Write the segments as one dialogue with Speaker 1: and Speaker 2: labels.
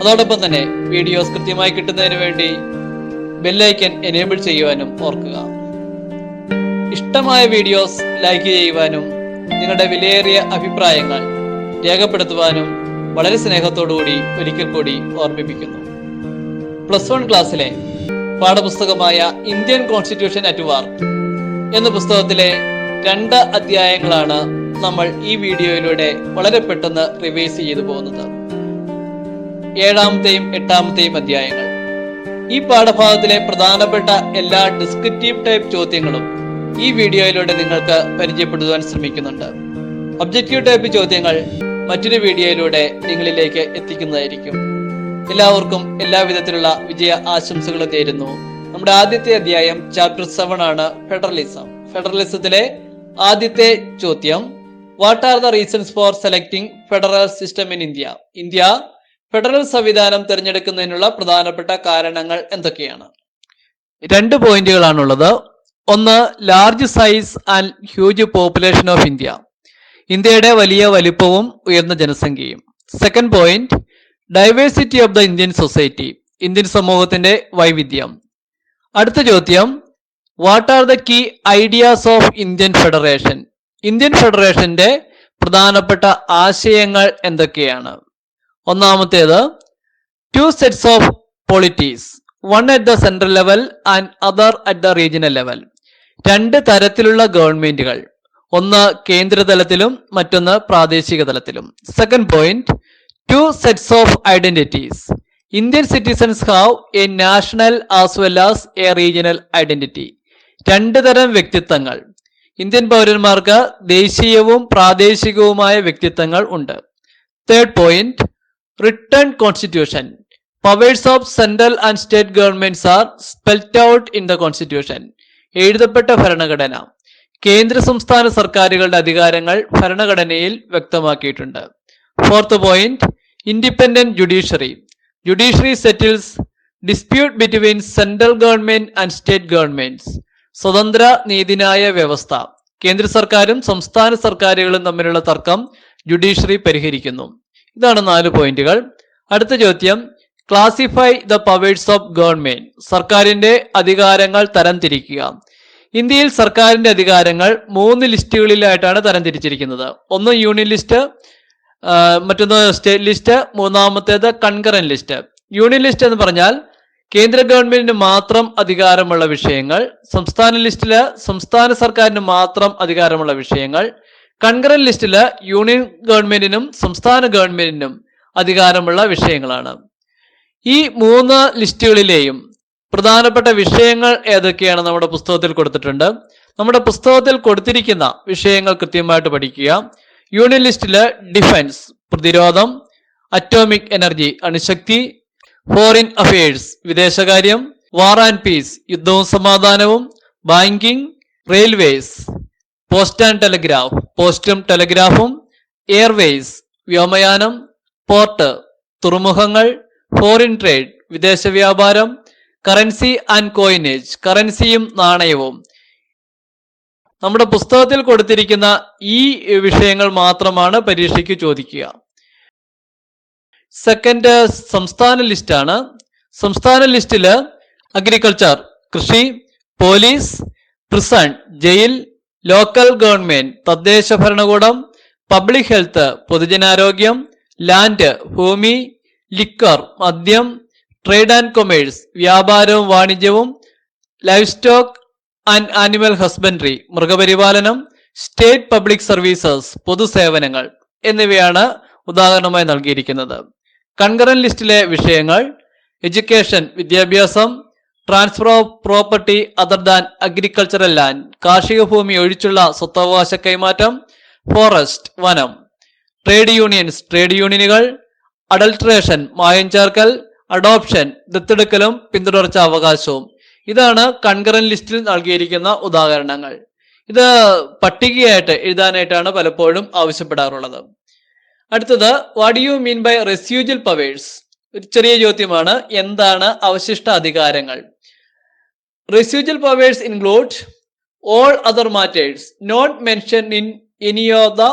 Speaker 1: അതോടൊപ്പം തന്നെ വീഡിയോസ് കൃത്യമായി കിട്ടുന്നതിന് വേണ്ടി ബെല്ലൈക്കൻ എനേബിൾ ചെയ്യുവാനും ഓർക്കുക. ഇഷ്ടമായ വീഡിയോസ് ലൈക്ക് ചെയ്യുവാനും നിങ്ങളുടെ വിലയേറിയ അഭിപ്രായങ്ങൾ രേഖപ്പെടുത്തുവാനും വളരെ സ്നേഹത്തോടുകൂടി ഒരിക്കൽ കൂടി ഓർമ്മിപ്പിക്കുന്നു. പ്ലസ് വൺ ക്ലാസ്സിലെ പാഠപുസ്തകമായ ഇന്ത്യൻ കോൺസ്റ്റിറ്റ്യൂഷൻ അറ്റ് വാർ എന്ന പുസ്തകത്തിലെ രണ്ട് അധ്യായങ്ങളാണ് നമ്മൾ ഈ വീഡിയോയിലൂടെ വളരെ പെട്ടെന്ന് റിവൈസ് ചെയ്തു പോകുന്നത്. ഏഴാമത്തെയും എട്ടാമത്തെയും അധ്യായങ്ങൾ. ഈ പാഠഭാഗത്തിലെ പ്രധാനപ്പെട്ട എല്ലാ ഡിസ്ക്രിപ്റ്റീവ് ടൈപ്പ് ചോദ്യങ്ങളും ഈ വീഡിയോയിലൂടെ നിങ്ങൾക്ക് പരിചയപ്പെടുത്തുവാൻ ശ്രമിക്കുന്നുണ്ട്. ഒബ്ജക്റ്റീവ് ടൈപ്പ് ചോദ്യങ്ങൾ മറ്റൊരു വീഡിയോയിലൂടെ നിങ്ങളിലേക്ക് എത്തിക്കുന്നതായിരിക്കും. എല്ലാവർക്കും എല്ലാവിധത്തിലുള്ള വിജയ ആശംസകളും നേരുന്നു. നമ്മുടെ ആദ്യത്തെ അധ്യായം ചാപ്റ്റർ സെവൻ ആണ് ഫെഡറലിസം ഫെഡറലിസത്തിലെ ആദ്യത്തെ ചോദ്യം what are the reasons for selecting federal system in India India federal സംവിധാനം തിരഞ്ഞെടുക്കുന്നതിനുള്ള പ്രധാനപ്പെട്ട കാരണങ്ങൾ എന്തൊക്കെയാണ്? രണ്ട് പോയിന്റുകളാണുള്ളത്. ഒന്ന് large size and huge population of India ഇന്ത്യയുടെ വലിയ വലിപ്പവും ഉയർന്ന ജനസംഖ്യയും. Second point diversity of the Indian society Indian സമൂഹത്തിന്റെ വൈവിധ്യം. അടുത്ത ചോദ്യം what are the key ideas of Indian federation Indian ഫെഡറേഷന്റെ പ്രധാനപ്പെട്ട ആശയങ്ങൾ എന്തൊക്കെയാണ്? ഒന്നാമത്തേത് two sets of polities one at the central level and other at the regional level രണ്ട് തരത്തിലുള്ള ഗവൺമെന്റുകൾ ഒന്ന് കേന്ദ്ര തലത്തിലും മറ്റൊന്ന് പ്രാദേശിക തലത്തിലും. Second point two sets of identities Indian citizens have a national as well as a regional identity രണ്ട് തരം വ്യക്തിത്വങ്ങൾ. ഇന്ത്യൻ പൗരന്മാർക്ക് ദേശീയവും പ്രാദേശികവുമായ വ്യക്തിത്വങ്ങൾ ഉണ്ട്. Third point written constitution powers of central and state governments are spelt out in the constitution എഴുതപ്പെട്ട ഭരണഘടന. കേന്ദ്ര സംസ്ഥാന സർക്കാരുകളുടെ അധികാരങ്ങൾ ഭരണഘടനയിൽ വ്യക്തമാക്കിയിട്ടുണ്ട്. Fourth point independent judiciary judiciary settles dispute between central government and state governments സ്വതന്ത്ര നീതിന്യായ വ്യവസ്ഥ. കേന്ദ്ര സർക്കാരും സംസ്ഥാന സർക്കാരുകളും തമ്മിലുള്ള തർക്കം ജുഡീഷ്യറി പരിഹരിക്കുന്നു. ഇതാണ് നാല് പോയിന്റുകൾ. അടുത്ത ചോദ്യം classify the powers of government സർക്കാരിന്റെ അധികാരങ്ങൾ തരംതിരിക്കുക. ഇന്ത്യയിൽ സർക്കാരിന്റെ അധികാരങ്ങൾ മൂന്ന് ലിസ്റ്റുകളിലായിട്ടാണ് തരംതിരിച്ചിരിക്കുന്നത്. ഒന്ന് യൂണിയൻ ലിസ്റ്റ് മറ്റൊന്ന് സ്റ്റേറ്റ് ലിസ്റ്റ് മൂന്നാമത്തേത് കൺകറൻ ലിസ്റ്റ്. യൂണിയൻ ലിസ്റ്റ് എന്ന് പറഞ്ഞാൽ കേന്ദ്ര ഗവൺമെന്റിന് മാത്രം അധികാരമുള്ള വിഷയങ്ങൾ സംസ്ഥാന ലിസ്റ്റിൽ സംസ്ഥാന സർക്കാരിന് മാത്രം അധികാരമുള്ള വിഷയങ്ങൾ കൺകറൻ ലിസ്റ്റിൽ യൂണിയൻ ഗവൺമെന്റിനും സംസ്ഥാന ഗവൺമെന്റിനും അധികാരമുള്ള വിഷയങ്ങളാണ്. ഈ മൂന്ന് ലിസ്റ്റുകളിലെയും പ്രധാനപ്പെട്ട വിഷയങ്ങൾ ഏതൊക്കെയാണ് നമ്മുടെ പുസ്തകത്തിൽ കൊടുത്തിട്ടുണ്ട്? നമ്മുടെ പുസ്തകത്തിൽ കൊടുത്തിരിക്കുന്ന വിഷയങ്ങൾ കൃത്യമായിട്ട് പഠിക്കുക. യൂണിയൻ ലിസ്റ്റിൽ ഡിഫൻസ് പ്രതിരോധം അറ്റോമിക് എനർജി അണുശക്തി ഫോറിൻ അഫയേഴ്സ് വിദേശകാര്യം വാർ ആൻഡ് പീസ് യുദ്ധവും സമാധാനവും banking railways post and telegraph പോസ്റ്റും ടെലഗ്രാഫും എയർവേസ് വ്യോമയാനം പോർട്ട് തുറമുഖങ്ങൾ ഫോറിൻ ട്രേഡ് വിദേശ വ്യാപാരം കറൻസി ആൻഡ് കോയിനേജ് കറൻസിയും നാണയവും. നമ്മുടെ പുസ്തകത്തിൽ കൊടുത്തിരിക്കുന്ന ഈ വിഷയങ്ങൾ മാത്രമാണ് പരീക്ഷയ്ക്ക് ചോദിക്കുക. സെക്കൻഡ് സംസ്ഥാന ലിസ്റ്റാണ് സംസ്ഥാന ലിസ്റ്റിൽ അഗ്രികൾച്ചർ കൃഷി പോലീസ് പ്രിസൺ ജയിൽ ലോക്കൽ ഗവൺമെന്റ് തദ്ദേശ ഭരണകൂടം പബ്ലിക് ഹെൽത്ത് പൊതുജനാരോഗ്യം ലാൻഡ് ഭൂമി ലിക്കർ മദ്യം ട്രേഡ് ആൻഡ് കൊമേഴ്സ് വ്യാപാരവും വാണിജ്യവും livestock and animal husbandry മൃഗപരിപാലനം സ്റ്റേറ്റ് പബ്ലിക് സർവീസസ് പൊതുസേവനങ്ങൾ എന്നിവയാണ് ഉദാഹരണമായി നൽകിയിരിക്കുന്നത്. കൺകറന്റ് ലിസ്റ്റിലെ വിഷയങ്ങൾ എഡ്യൂക്കേഷൻ വിദ്യാഭ്യാസം transfer of property other than agricultural land കാർഷിക ഭൂമി ഒഴിച്ചുള്ള സ്വത്തവകാശ കൈമാറ്റം. ഫോറസ്റ്റ് വനം. ട്രേഡ് യൂണിയൻസ് ട്രേഡ് യൂണിയനുകൾ അഡൾട്രേഷൻ മായം ചേർക്കൽ. അഡോപ്ഷൻ ദത്തെടുക്കലും പിന്തുടർച്ച അവകാശവും. ഇതാണ് കൺകറൻ ലിസ്റ്റിൽ നൽകിയിരിക്കുന്ന ഉദാഹരണങ്ങൾ. ഇത് പട്ടികയായിട്ട് എഴുതാനായിട്ടാണ് പലപ്പോഴും ആവശ്യപ്പെടാറുള്ളത്. അടുത്തത് what you mean by residual powers ഒരു ചെറിയ ചോദ്യമാണ് എന്താണ് അവശിഷ്ട അധികാരങ്ങൾ? Residual powers include all other matters not mention in any of the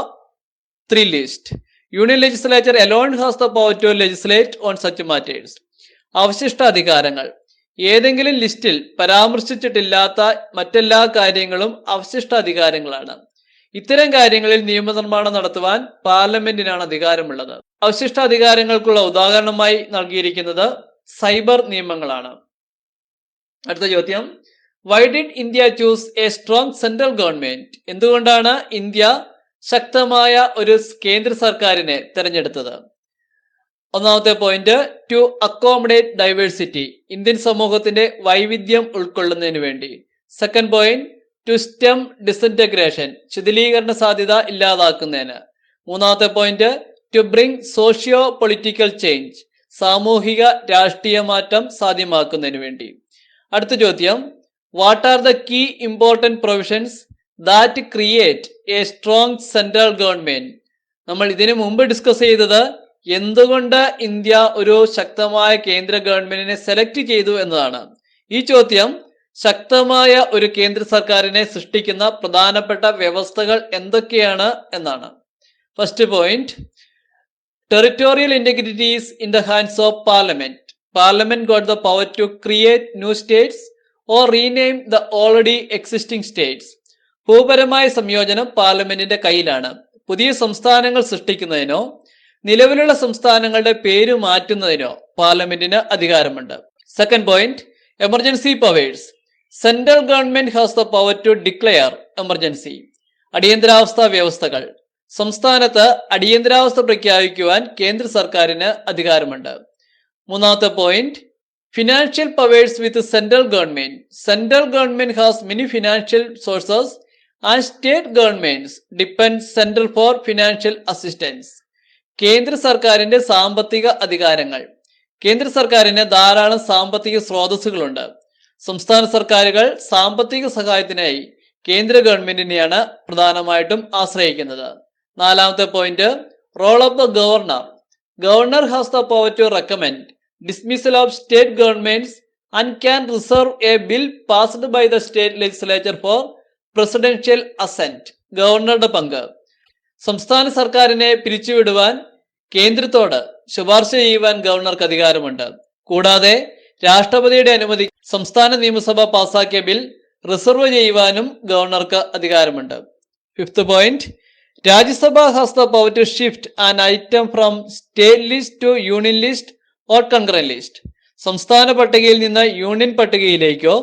Speaker 1: three list union legislature alone has the power to legislate on such matters അവശിഷ്ട അധികാരങ്ങൾ ഏതെങ്കിലും ലിസ്റ്റിൽ പരാമർശിച്ചിട്ടില്ലാത്ത മറ്റെല്ലാ കാര്യങ്ങളും അവശിഷ്ട അധികാരങ്ങളാണ്. ഇത്തരം കാര്യങ്ങളിൽ നിയമനിർമ്മാണം നടത്തുവാൻ പാർലമെന്റിനാണ് അധികാരമുള്ളത്. അവശിഷ്ട അധികാരങ്ങൾക്കുള്ള ഉദാഹരണമായി നൽകിയിരിക്കുന്നത് സൈബർ നിയമങ്ങളാണ്. അടുത്ത ചോദ്യം. Why did India choose a strong central government എന്തുകൊണ്ടാണ് ഇന്ത്യ ശക്തമായ ഒരു കേന്ദ്ര സർക്കാരിനെ തിരഞ്ഞെടുത്തത്? ഒന്നാമത്തെ point to accommodate diversity Indian സമൂഹത്തിന്റെ വൈവിധ്യം ഉൾക്കൊള്ളുന്നതിന് വേണ്ടി. Second point to stem disintegration ശിഥിലീകരണ സാധ്യത ഇല്ലാതാക്കുന്നതിന്. മൂന്നാമത്തെ point to bring socio political change സാമൂഹിക രാഷ്ട്രീയ മാറ്റം സാധ്യമാക്കുന്നതിന് വേണ്ടി. അടുത്ത ചോദ്യം. What are the key important provisions that create a strong central government നമ്മൾ ഇതിനു മുമ്പ് ഡിസ്കസ് ചെയ്തത് എന്തുകൊണ്ട് ഇന്ത്യ ഒരു ശക്തമായ കേന്ദ്ര ഗവൺമെന്റിനെ സെലക്ട് ചെയ്തു എന്നതാണ്. ഈ ചോദ്യം ശക്തമായ ഒരു കേന്ദ്ര സർക്കാരിനെ സൃഷ്ടിക്കുന്ന പ്രധാനപ്പെട്ട വ്യവസ്ഥകൾ എന്തൊക്കെയാണ് എന്നാണ്. First point territorial integrities in the hands of parliament parliament got the power to create new states or rename the already existing states ഭൂപരമായ സംയോജനം പാർലമെന്റിന്റെ കയ്യിലാണ്. പുതിയ സംസ്ഥാനങ്ങൾ സൃഷ്ടിക്കുന്നതിനോ നിലവിലുള്ള സംസ്ഥാനങ്ങളുടെ പേര് മാറ്റുന്നതിനോ പാർലമെന്റിന് അധികാരമുണ്ട്. Second point emergency powers central government has the power to declare emergency അടിയന്തരാവസ്ഥ വ്യവസ്ഥകൾ. സംസ്ഥാനത്ത് അടിയന്തരാവസ്ഥ പ്രഖ്യാപിക്കുവാൻ കേന്ദ്ര സർക്കാരിന് അധികാരമുണ്ട്. മൂന്നാമത്തെ point financial powers with central government central government has many financial sources and state governments depend central for financial assistance കേന്ദ്ര സർക്കാരിന്റെ സാമ്പത്തിക അധികാരങ്ങൾ കേന്ദ്ര സർക്കാരിന് ധാരാളം സാമ്പത്തിക സ്രോതസ്സുകളുണ്ട്. സംസ്ഥാന സർക്കാരുകൾ സാമ്പത്തിക സഹായത്തിനായി കേന്ദ്ര ഗവൺമെന്റിനെയാണ് പ്രധാനമായിട്ടും ആശ്രയിക്കുന്നത്. നാലാമത്തെ point role of the governor governor has the power to recommend dismissal of state governments and can reserve a bill passed by the state legislature for presidential assent ഗവർണറുടെ പങ്ക്. സംസ്ഥാന സർക്കാരിനെ പിരിച്ചുവിടുവാൻ കേന്ദ്രത്തോട് ശുപാർശ ചെയ്യുവാൻ ഗവർണർക്ക് അധികാരമുണ്ട്. കൂടാതെ രാഷ്ട്രപതിയുടെ അനുമതി സംസ്ഥാന നിയമസഭ പാസാക്കിയ ബിൽ റിസർവ് ചെയ്യുവാനും ഗവർണർക്ക് അധികാരമുണ്ട്. Fifth point Rajya Sabha has the power to shift an item from state list to union list or concurrent list സംസ്ഥാന പട്ടികയിൽ നിന്ന് യൂണിയൻ പട്ടികയിലേക്കോ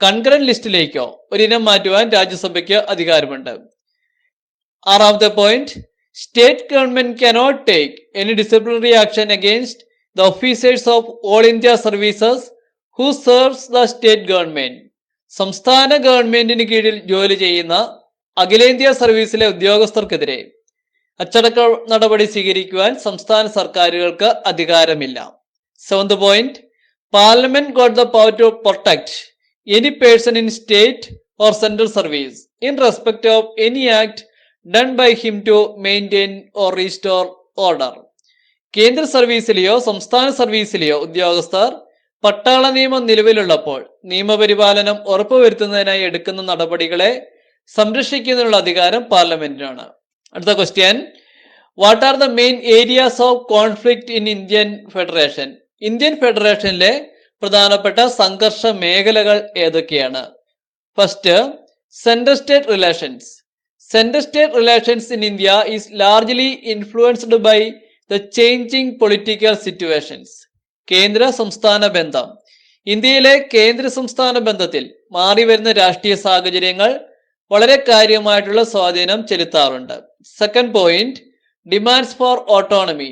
Speaker 1: കൺഗ്രൻ ലിസ്റ്റിലേക്കോ ഒരിനം മാറ്റുവാൻ രാജ്യസഭയ്ക്ക് അധികാരമുണ്ട്. ആറാമത്തെ point state government cannot take any disciplinary action against the officers of all India services who serves the state government സംസ്ഥാന ഗവൺമെന്റിന് കീഴിൽ ജോലി ചെയ്യുന്ന അഖിലേന്ത്യാ സർവീസിലെ ഉദ്യോഗസ്ഥർക്കെതിരെ അച്ചടക്ക നടപടി സ്വീകരിക്കുവാൻ സംസ്ഥാന സർക്കാരുകൾക്ക് അധികാരമില്ല. Seventh point parliament got the power to protect any person in state or central service in respect of any act done by him to maintain or restore order കേന്ദ്ര സർവീസിലെയോ സംസ്ഥാന സർവീസിലെയോ ഉദ്യോഗസ്ഥർ പട്ടാള നിയമം നിലവിലുള്ളപ്പോൾ നിയമപരിപാലനം ഉറപ്പുവരുത്തുന്നതിനായി എടുക്കുന്ന നടപടികളെ സംരക്ഷിക്കുന്നതിനുള്ള അധികാരം പാർലമെന്റിനാണ്. അടുത്ത question what are the main areas of conflict in Indian federation Indian ഫെഡറേഷനിലെ പ്രധാനപ്പെട്ട സംഘർഷ മേഖലകൾ ഏതൊക്കെയാണ്? First central state relations central state relations in India is largely influenced by the changing political situations കേന്ദ്ര സംസ്ഥാന ബന്ധം. ഇന്ത്യയിലെ കേന്ദ്ര സംസ്ഥാന ബന്ധത്തിൽ മാറി വരുന്ന രാഷ്ട്രീയ സാഹചര്യങ്ങൾ വളരെ കാര്യമായിട്ടുള്ള സ്വാധീനം ചെലുത്താറുണ്ട്. Second point demands for autonomy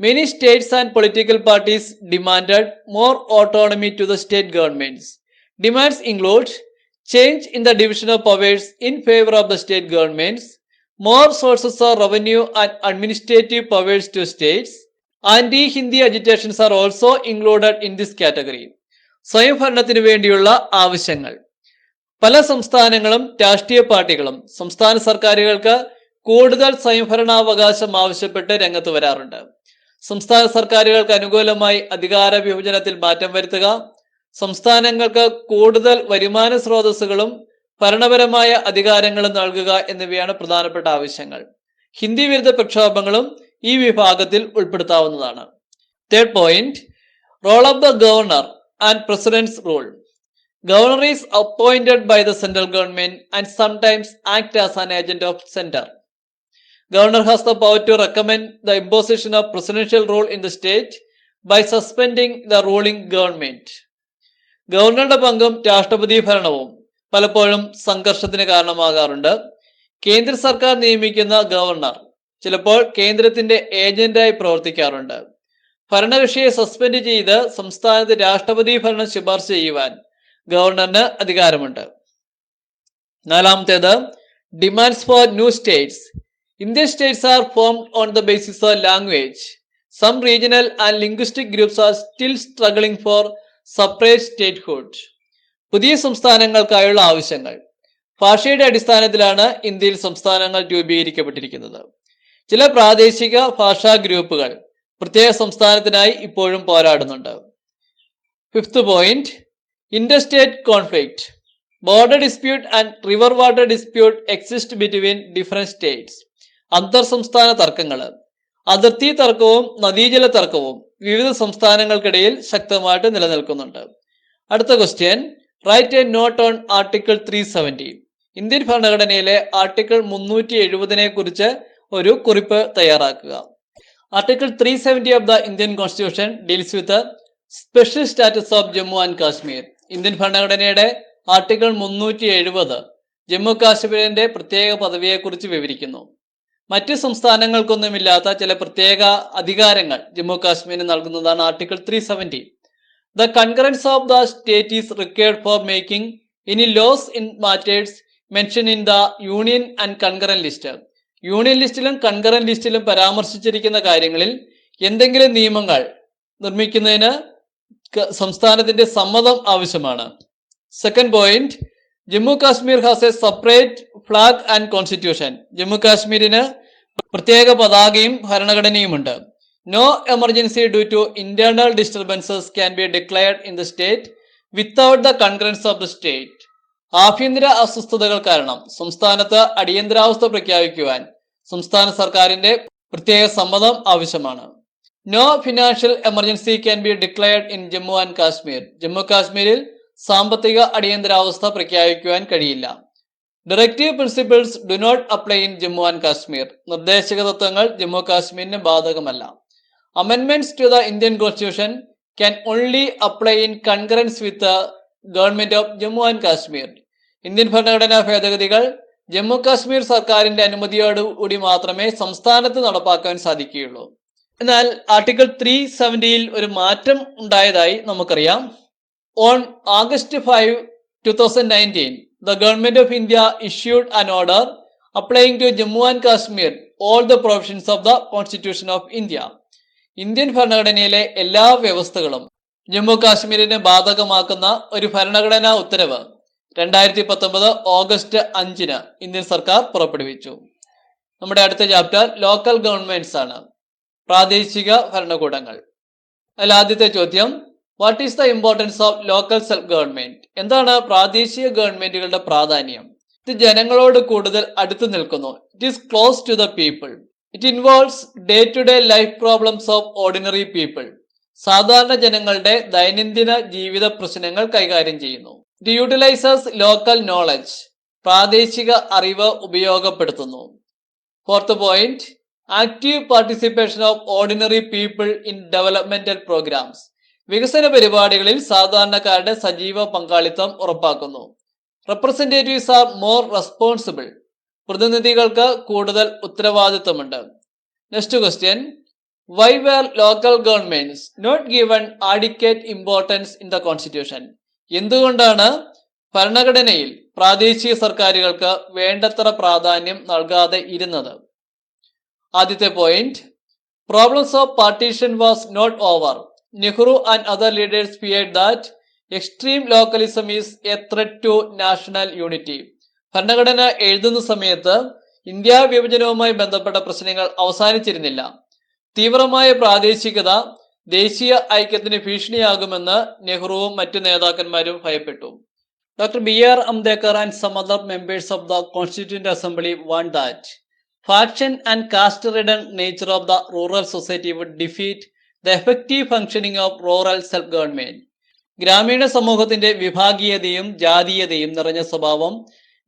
Speaker 1: many states and political parties demanded more autonomy to the state governments demands include change in the division of powers in favour of the state governments more sources of revenue and administrative powers to states. Anti Hindi agitations are also included in this category സ്വയംഭരണത്തിന് വേണ്ടിയുള്ള ആവശ്യങ്ങൾ പല സംസ്ഥാനങ്ങളും രാഷ്ട്രീയ പാർട്ടികളും സംസ്ഥാന സർക്കാരുകൾക്ക് കൂടുതൽ സ്വയംഭരണാവകാശം ആവശ്യപ്പെട്ട് രംഗത്ത് വരാറുണ്ട്. സംസ്ഥാന സർക്കാരുകൾക്ക് അനുകൂലമായി അധികാര വിഭജനത്തിൽ മാറ്റം വരുത്തുക സംസ്ഥാനങ്ങൾക്ക് കൂടുതൽ വരുമാന സ്രോതസ്സുകളും ഭരണപരമായ അധികാരങ്ങളും നൽകുക എന്നിവയാണ് പ്രധാനപ്പെട്ട ആവശ്യങ്ങൾ. ഹിന്ദി വിരുദ്ധ പ്രക്ഷോഭങ്ങളും ഈ വിഭാഗത്തിൽ ഉൾപ്പെടുത്താവുന്നതാണ്. Third point role of the governor and president's rule governor appointed by the central government and sometimes act as an agent of centre governor has the power to recommend the imposition of presidential rule in the state by suspending the ruling government ഗവർണറുടെ പങ്കും രാഷ്ട്രപതി ഭരണവും പലപ്പോഴും സംഘർഷത്തിന് കാരണമാകാറുണ്ട്. കേന്ദ്ര സർക്കാർ നിയമിക്കുന്ന governor ചിലപ്പോൾ കേന്ദ്രത്തിന്റെ ഏജന്റായി പ്രവർത്തിക്കാറുണ്ട്. ഭരണകക്ഷിയെ സസ്പെൻഡ് ചെയ്ത് സംസ്ഥാനത്ത് രാഷ്ട്രപതി ഭരണം ശുപാർശ ചെയ്യുവാൻ ഗവർണറിന് അധികാരമുണ്ട്. നാലാമത്തേത് demands for new states Indian states are formed on the basis of language Some regional and linguistic groups are still struggling for separate statehood. പുതിയ സംസ്ഥാനങ്ങൾക്കായുള്ള ആവശ്യങ്ങൾ. ഭാഷയുടെ അടിസ്ഥാനത്തിലാണ് ഇന്ത്യയിൽ സംസ്ഥാനങ്ങൾ രൂപീകരിക്കപ്പെട്ടിരിക്കുന്നത്. ചില പ്രാദേശിക ഭാഷാ ഗ്രൂപ്പുകൾ പ്രത്യേക സംസ്ഥാനത്തിനായി ഇപ്പോഴും പോരാടുന്നുണ്ട്. Fifth point interstate conflict border dispute and river water dispute exist between different states അന്തർ സംസ്ഥാന തർക്കങ്ങൾ. അതിർത്തി തർക്കവും നദീജല തർക്കവും വിവിധ സംസ്ഥാനങ്ങൾക്കിടയിൽ ശക്തമായിട്ട് നിലനിൽക്കുന്നുണ്ട്. അടുത്ത question write a note on article three seventy Indian ഭരണഘടനയിലെ ആർട്ടിക്കിൾ മുന്നൂറ്റി എഴുപതിനെ കുറിച്ച് ഒരു കുറിപ്പ് തയ്യാറാക്കുക. Article three seventy of the Indian constitution deals with special status of Jammu and Kashmir Indian ഭരണഘടനയുടെ ആർട്ടിക്കിൾ മുന്നൂറ്റി എഴുപത് ജമ്മു കാശ്മീരിന്റെ പ്രത്യേക പദവിയെക്കുറിച്ച് വിവരിക്കുന്നു. മറ്റ് സംസ്ഥാനങ്ങൾക്കൊന്നുമില്ലാത്ത ചില പ്രത്യേക അധികാരങ്ങൾ ജമ്മു കാശ്മീരിന് നൽകുന്നതാണ് article three seventy. The concurrence of the state is required for making any laws in matters mention in the union and concurrent list. Union ലിസ്റ്റിലും concurrent ലിസ്റ്റിലും പരാമർശിച്ചിരിക്കുന്ന കാര്യങ്ങളിൽ എന്തെങ്കിലും നിയമങ്ങൾ നിർമ്മിക്കുന്നതിന് സംസ്ഥാനത്തിന്റെ സമ്മതം ആവശ്യമാണ്. Second point Jammu Kashmir has a separate flag and constitution Jammu കാശ്മീരിന് പ്രത്യേക പതാകയും ഭരണഘടനയുമുണ്ട്. No emergency due to internal disturbances can be declared in the state without the concurrence of the state ആഭ്യന്തര അസ്വസ്ഥതകൾ കാരണം സംസ്ഥാനത്ത് അടിയന്തരാവസ്ഥ പ്രഖ്യാപിക്കുവാൻ സംസ്ഥാന സർക്കാരിന്റെ പ്രത്യേക സമ്മതം ആവശ്യമാണ്. No financial emergency can be declared in Jammu and Kashmir Jammu കാശ്മീരിൽ സാമ്പത്തിക അടിയന്തരാവസ്ഥ പ്രഖ്യാപിക്കുവാൻ കഴിയില്ല. Directive principles do not apply in Jammu and Kashmir നിർദ്ദേശക തത്വങ്ങൾ ജമ്മു കാശ്മീരിന് ബാധകമല്ല. അമെൻമെന്റ്സ് to the Indian constitution can only apply in concurrence with government of Jammu and Kashmir Indian ഭരണഘടനാ ഭേദഗതികൾ ജമ്മു കാശ്മീർ സർക്കാരിന്റെ അനുമതിയോടുകൂടി മാത്രമേ സംസ്ഥാനത്ത് നടപ്പാക്കാൻ സാധിക്കുകയുള്ളൂ. എന്നാൽ ആർട്ടിക്കിൾ ത്രീ സെവന്റിയിൽ ഒരു മാറ്റം ഉണ്ടായതായി നമുക്കറിയാം. On August five two thousand nineteen the government of India issued an order applying to Jammu and Kashmir all the provisions of the constitution of India Indian ഭരണഘടനയിലെ എല്ലാ വ്യവസ്ഥകളും ജമ്മു കാശ്മീരിനെ ബാധകമാക്കുന്ന ഒരു ഭരണഘടനാ ഉത്തരവ് രണ്ടായിരത്തി പത്തൊമ്പത് ഓഗസ്റ്റ് അഞ്ചിന് ഇന്ത്യൻ സർക്കാർ പുറപ്പെടുവിച്ചു. നമ്മുടെ അടുത്ത ചാപ്റ്റർ ലോക്കൽ ഗവൺമെന്റ്സ് ആണ്. പ്രാദേശിക ഭരണകൂടങ്ങൾ. അതിൽ ആദ്യത്തെ ചോദ്യം what is the importance of local self government എന്താണ് പ്രാദേശിക ഗവൺമെന്റുകളുടെ പ്രാധാന്യം? ഇത് ജനങ്ങളോട് കൂടുതൽ അടുത്തു നിൽക്കുന്നു. It is close to the people it involves day to day life problems of ordinary people സാധാരണ ജനങ്ങളുടെ ദൈനംദിന ജീവിത പ്രശ്നങ്ങൾ കൈകാര്യം ചെയ്യുന്നു. ഇറ്റ് യൂട്ടിലൈസസ് ലോക്കൽ നോളജ് പ്രാദേശിക അറിവ് ഉപയോഗപ്പെടുത്തുന്നു. Fourth point active participation of ordinary people in developmental programmes വികസന പരിപാടികളിൽ സാധാരണക്കാരുടെ സജീവ പങ്കാളിത്തം ഉറപ്പാക്കുന്നു. റെപ്രസെന്റേറ്റീവ്സ് ആർ മോർ റെസ്പോൺസിബിൾ പ്രതിനിധികൾക്ക് കൂടുതൽ ഉത്തരവാദിത്തമുണ്ട്. Next question why were local governments not given adequate importance in the constitution എന്തുകൊണ്ടാണ് ഭരണഘടനയിൽ പ്രാദേശിക സർക്കാരുകൾക്ക് വേണ്ടത്ര പ്രാധാന്യം നൽകാതെ ഇരുന്നത്? ആദ്യത്തെ point problems of partition was not over Nehru and other leaders feared that extreme localism is a threat to national unity ഭരണഘടന എഴുതുന്ന സമയത്ത് ഇന്ത്യ വിഭജനവുമായി ബന്ധപ്പെട്ട പ്രശ്നങ്ങൾ അവസാനിച്ചിരുന്നില്ല. തീവ്രമായ പ്രാദേശികത ദേശീയ ഐക്യത്തിന് ഭീഷണിയാകുമെന്ന് നെഹ്റുവും മറ്റു നേതാക്കന്മാരും ഭയപ്പെട്ടു. Doctor B R Ambedkar and some other members of the constituent assembly want that faction and caste ridden nature of the rural society would defeat the effective functioning of rural self government ഗ്രാമീണ സമൂഹത്തിന്റെ വിഭാഗീയതയും ജാതീയതയും നിറഞ്ഞ സ്വഭാവം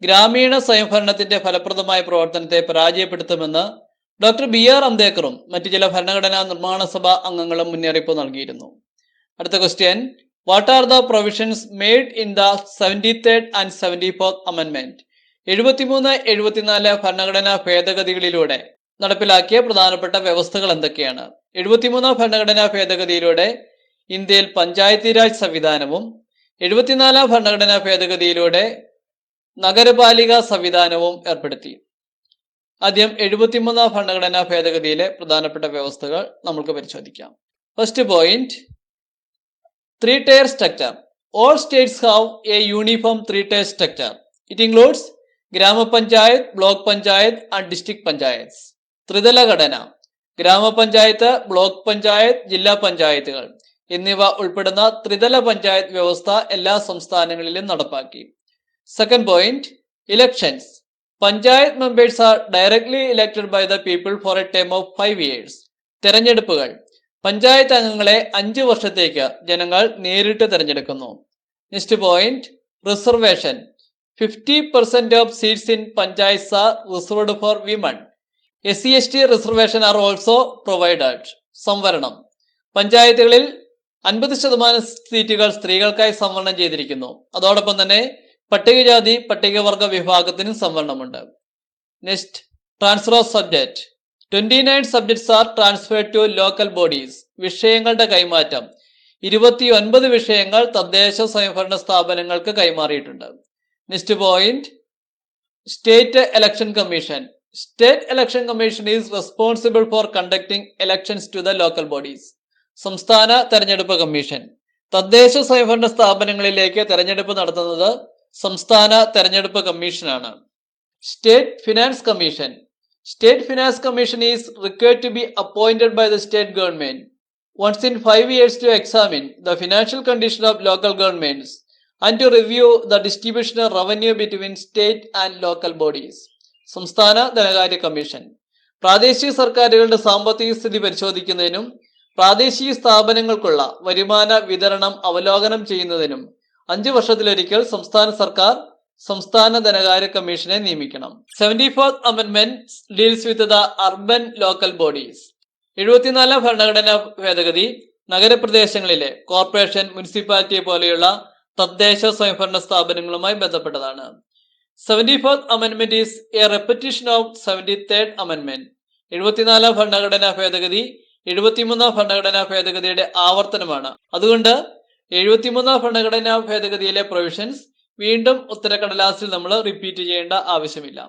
Speaker 1: ഗ്രാമീണ സ്വയംഭരണത്തിന്റെ ഫലപ്രദമായ പ്രവർത്തനത്തെ പരാജയപ്പെടുത്തുമെന്ന് doctor B R അംബേദ്കറും മറ്റു ചില ഭരണഘടനാ നിർമ്മാണ സഭാ അംഗങ്ങളും മുന്നറിയിപ്പ് നൽകിയിരുന്നു. അടുത്ത question what are the provisions made in the seventy third and seventy fourth amendment എഴുപത്തിമൂന്ന് എഴുപത്തിനാല് ഭരണഘടനാ ഭേദഗതികളിലൂടെ നടപ്പിലാക്കിയ പ്രധാനപ്പെട്ട വ്യവസ്ഥകൾ എന്തൊക്കെയാണ്? എഴുപത്തിമൂന്നാം ഭരണഘടനാ ഭേദഗതിയിലൂടെ ഇന്ത്യയിൽ പഞ്ചായത്തി രാജ് സംവിധാനവും എഴുപത്തിനാലാം ഭരണഘടനാ ഭേദഗതിയിലൂടെ നഗരപാലിക സംവിധാനവും ഏർപ്പെടുത്തി. ആദ്യം എഴുപത്തിമൂന്നാം ഭരണഘടനാ ഭേദഗതിയിലെ പ്രധാനപ്പെട്ട വ്യവസ്ഥകൾ നമുക്ക് പരിശോധിക്കാം. First point three tier structure all states have a uniform three tier structure it includes gram panchayat block panchayat and district panchayat. ത്രിതല ഘടന ഗ്രാമപഞ്ചായത്ത് ബ്ലോക്ക് പഞ്ചായത്ത് ജില്ലാ പഞ്ചായത്തുകൾ എന്നിവ ഉൾപ്പെടുന്ന ത്രിതല പഞ്ചായത്ത് വ്യവസ്ഥ എല്ലാ സംസ്ഥാനങ്ങളിലും നടപ്പാക്കി. Second point elections panchayat members are directly elected by the people for a time of five years തെരഞ്ഞെടുപ്പുകൾ. പഞ്ചായത്ത് അംഗങ്ങളെ അഞ്ച് വർഷത്തേക്ക് ജനങ്ങൾ നേരിട്ട് തെരഞ്ഞെടുക്കുന്നു. Next point reservation fifty percent of seats in panchayat are reserved for women S C S T reservation are also provided സംവരണം. പഞ്ചായത്തുകളിൽ അൻപത് ശതമാനം സീറ്റുകൾ സ്ത്രീകൾക്കായി സംവരണം ചെയ്തിരിക്കുന്നു. അതോടൊപ്പം തന്നെ പട്ടികജാതി പട്ടികവർഗ വിഭാഗത്തിനും സംവരണമുണ്ട്. Next transfer of subject twenty nine subjects are transferred to local bodies വിഷയങ്ങളുടെ കൈമാറ്റം. ഇരുപത്തി ഒൻപത് വിഷയങ്ങൾ തദ്ദേശ സ്വയംഭരണ സ്ഥാപനങ്ങൾക്ക് കൈമാറിയിട്ടുണ്ട്. Next point state election commission state election commission is responsible for conducting elections to the local bodies സംസ്ഥാന തെരഞ്ഞെടുപ്പ് കമ്മീഷൻ. തദ്ദേശ സ്വയംഭരണ സ്ഥാപനങ്ങളിലേക്ക് തെരഞ്ഞെടുപ്പ് നടത്തുന്നത് സംസ്ഥാന തെരഞ്ഞെടുപ്പ് കമ്മീഷനാണ്. State finance commission state finance commission is required to be appointed by the state government once in five years to examine the financial condition of local governments. And to review the distribution revenue between state and local bodies സംസ്ഥാന ധനകാര്യ commission. പ്രാദേശിക സർക്കാരുകളുടെ സാമ്പത്തിക സ്ഥിതി പരിശോധിക്കുന്നതിനും പ്രാദേശിക സ്ഥാപനങ്ങൾക്കുള്ള വരുമാന വിതരണം അവലോകനം ചെയ്യുന്നതിനും അഞ്ചു വർഷത്തിലൊരിക്കൽ സംസ്ഥാന സർക്കാർ സംസ്ഥാന ധനകാര്യ കമ്മീഷനെ നിയമിക്കണം. Seventy fourth amendment deals with the urban local bodies എഴുപത്തിനാലാം ഭരണഘടനാ ഭേദഗതി നഗരപ്രദേശങ്ങളിലെ കോർപ്പറേഷൻ മുനിസിപ്പാലിറ്റിയെ പോലെയുള്ള തദ്ദേശ സ്വയംഭരണ സ്ഥാപനങ്ങളുമായി ബന്ധപ്പെട്ടതാണ്. Seventy fourth amendment is a repetition of seventy third amendment എഴുപത്തിനാലാം ഭരണഘടനാ ഭേദഗതി എഴുപത്തിമൂന്നാം ഭരണഘടനാ ഭേദഗതിയുടെ ആവർത്തനമാണ്. അതുകൊണ്ട് എഴുപത്തിമൂന്നാം ഭരണഘടനാ ഭേദഗതിയിലെ പ്രൊവിഷൻസ് വീണ്ടും ഉത്തരക്കടലാസിൽ നമ്മൾ റിപ്പീറ്റ് ചെയ്യേണ്ട ആവശ്യമില്ല.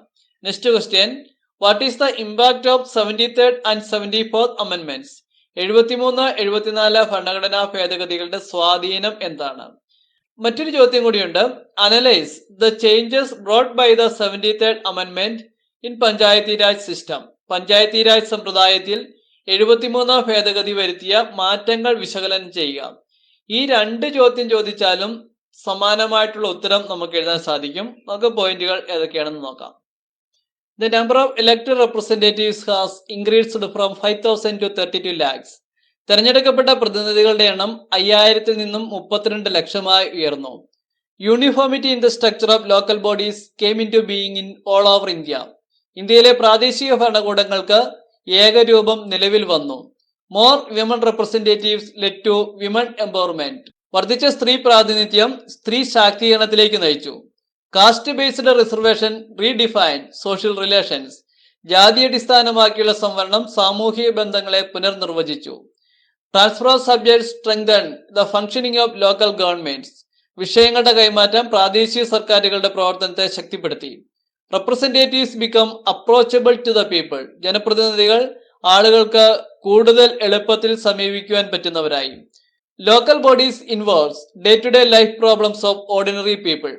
Speaker 1: Next question what is the impact of seventy third and seventy fourth amendments എഴുപത്തിമൂന്ന് എഴുപത്തിനാല് ഭരണഘടനാ ഭേദഗതികളുടെ സ്വാധീനം എന്താണ്? മറ്റൊരു ചോദ്യം കൂടിയുണ്ട്. Analyse the changes brought by the seventy third amendment in panchayati raj system panchayati raj സമ്പ്രദായത്തിൽ എഴുപത്തിമൂന്നാം ഭേദഗതി വരുത്തിയ മാറ്റങ്ങൾ വിശകലനം ചെയ്യുക. ഈ രണ്ട് ചോദ്യം ചോദിച്ചാലും സമാനമായിട്ടുള്ള ഉത്തരം നമുക്ക് എഴുതാൻ സാധിക്കും. നമുക്ക് പോയിന്റുകൾ ഏതൊക്കെയാണെന്ന് നോക്കാം. The number of elected representatives has increased from five thousand to thirty two lakhs തെരഞ്ഞെടുക്കപ്പെട്ട പ്രതിനിധികളുടെ എണ്ണം അയ്യായിരത്തിൽ നിന്നും മുപ്പത്തിരണ്ട് ലക്ഷമായി ഉയർന്നു. Uniformity in the structure of local bodies came into being in all over India ഇന്ത്യയിലെ പ്രാദേശിക ഭരണകൂടങ്ങൾക്ക് ഏകരൂപം നിലവിൽ വന്നു. More women representatives led to women empowerment വർദ്ധിച്ച സ്ത്രീ പ്രാതിനിധ്യം സ്ത്രീ ശാക്തീകരണത്തിലേക്ക് നയിച്ചു. Caste based reservation redefine social relations ജാതി അടിസ്ഥാനമാക്കിയുള്ള സംവരണം സാമൂഹിക ബന്ധങ്ങളെ പുനർനിർവചിച്ചു. Transfer of subject strengthen the functioning of local governments വിഷയങ്ങളുടെ കൈമാറ്റം പ്രാദേശിക സർക്കാരുകളുടെ പ്രവർത്തനത്തെ ശക്തിപ്പെടുത്തി. Representatives become approachable to the people ജനപ്രതിനിധികൾ ആളുകൾക്ക് കൂടുതൽ എളുപ്പത്തിൽ സമീപിക്കുവാൻ പറ്റുന്നവരായി. Local bodies involves day to day life problems of ordinary people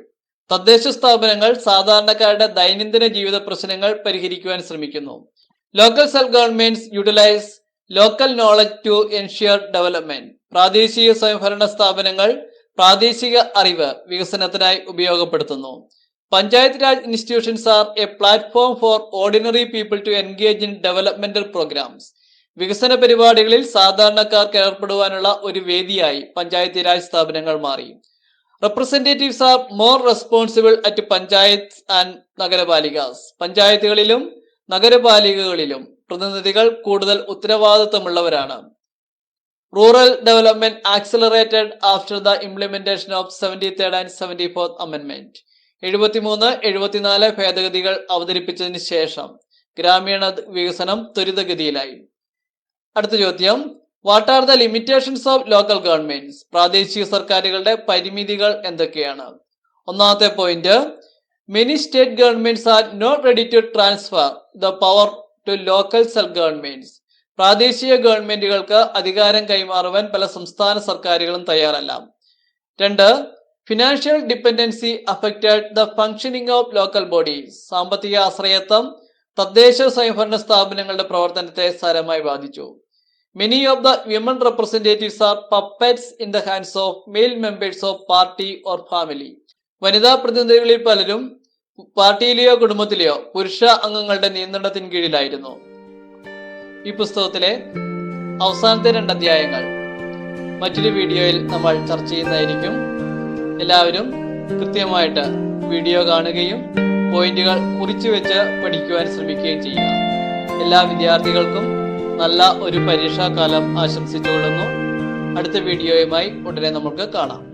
Speaker 1: തദ്ദേശ സ്ഥാപനങ്ങൾ സാധാരണക്കാരുടെ ദൈനംദിന ജീവിത പ്രശ്നങ്ങൾ പരിഹരിക്കുവാൻ ശ്രമിക്കുന്നു. Local self governments utilise local knowledge to ensure development പ്രാദേശിക സ്വയംഭരണ സ്ഥാപനങ്ങൾ പ്രാദേശിക അറിവ് വികസനത്തിനായി ഉപയോഗപ്പെടുത്തുന്നു. Panchayat raj institutions are a platform for ordinary people to engage in developmental programs വികസന പരിപാടികളിൽ സാധാരണക്കാർക്ക് ഏർപ്പെടുവാനുള്ള ഒരു വേദിയായി പഞ്ചായത്ത് രാജ് സ്ഥാപനങ്ങൾ മാറി. Representatives are more responsible at panchayat and nagarpalikas പഞ്ചായത്തുകളിലും നഗരപാലികകളിലും. പ്രതിനിധികൾ കൂടുതൽ ഉത്തരവാദിത്തമുള്ളവരാണ്. Rural development accelerated after the implementation of seventy third and seventy fourth amendment എഴുപത്തിമൂന്ന് എഴുപത്തിനാല് ഭേദഗതികൾ അവതരിപ്പിച്ചതിന് ശേഷം ഗ്രാമീണ വികസനം ത്വരിതഗതിയിലായി. അടുത്ത ചോദ്യം. What are the limitations of local governments പ്രാദേശിക സർക്കാരുകളുടെ പരിമിതികൾ എന്തൊക്കെയാണ്? ഒന്നാമത്തെ point many state governments are not ready to transfer the power to local self governments പ്രാദേശിക ഗവൺമെന്റുകൾക്ക് അധികാരം കൈമാറുവാൻ പല സംസ്ഥാന സർക്കാരുകളും തയ്യാറല്ല. രണ്ട് financial dependency affected the functioning of local bodies സാമ്പത്തിക ആശ്രയത്വം തദ്ദേശ സ്വയംഭരണ സ്ഥാപനങ്ങളുടെ പ്രവർത്തനത്തെ സാരമായി ബാധിച്ചു. Many of the women representatives are puppets in the hands of male members of party or family വനിതാ പ്രതിനിധികളിൽ പലരും പാർട്ടിയിലെയോ കുടുംബത്തിലെയോ പുരുഷ അംഗങ്ങളുടെ നിയന്ത്രണത്തിന് കീഴിലായിരുന്നു ഈ പുസ്തകത്തിലെ അവസാനത്തെ രണ്ട് അധ്യായങ്ങൾ. മറ്റൊരു വീഡിയോയിൽ നമ്മൾ ചർച്ച ചെയ്യുന്നതായിരിക്കും. എല്ലാവരും കൃത്യമായിട്ട് വീഡിയോ കാണുകയും പോയിന്റുകൾ കുറിച്ചു വെച്ച് പഠിക്കുവാൻ ശ്രമിക്കുകയും ചെയ്യുക. എല്ലാ വിദ്യാർത്ഥികൾക്കും നല്ല ഒരു പരീക്ഷാകാലം ആശംസിച്ചുകൊള്ളുന്നു. അടുത്ത വീഡിയോയുമായി ഉടനെ നമുക്ക് കാണാം.